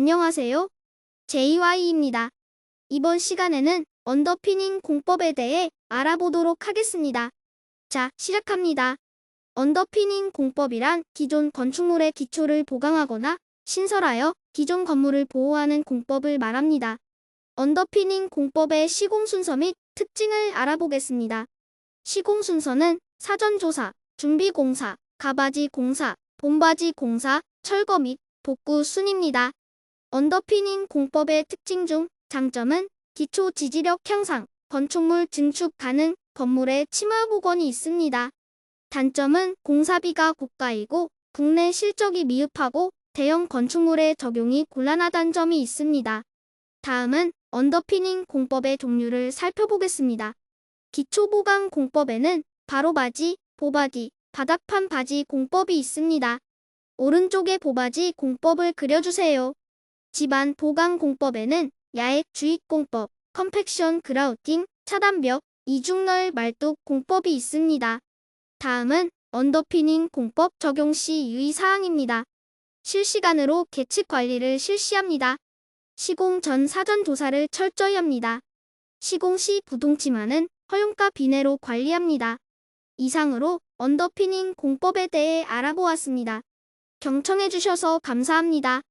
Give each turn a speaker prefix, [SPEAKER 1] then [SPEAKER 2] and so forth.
[SPEAKER 1] 안녕하세요. JY입니다. 이번 시간에는 언더피닝 공법에 대해 알아보도록 하겠습니다. 자, 시작합니다. 언더피닝 공법이란 기존 건축물의 기초를 보강하거나 신설하여 기존 건물을 보호하는 공법을 말합니다. 언더피닝 공법의 시공 순서 및 특징을 알아보겠습니다. 시공 순서는 사전 조사, 준비 공사, 가바지 공사, 봄바지 공사, 철거 및 복구 순입니다. 언더피닝 공법의 특징 중 장점은 기초 지지력 향상, 건축물 증축 가능, 건물의 침하 복원이 있습니다. 단점은 공사비가 고가이고 국내 실적이 미흡하고 대형 건축물의 적용이 곤란하다는 점이 있습니다. 다음은 언더피닝 공법의 종류를 살펴보겠습니다. 기초보강 공법에는 바로바지, 보바디, 바닥판 바지 공법이 있습니다. 오른쪽에 보바지 공법을 그려주세요. 집안 보강 공법에는 야액 주입 공법, 컴팩션 그라우팅, 차단벽, 이중널 말뚝 공법이 있습니다. 다음은 언더피닝 공법 적용 시 유의사항입니다. 실시간으로 계측 관리를 실시합니다. 시공 전 사전 조사를 철저히 합니다. 시공 시 부동침하는 허용가 비내로 관리합니다. 이상으로 언더피닝 공법에 대해 알아보았습니다. 경청해주셔서 감사합니다.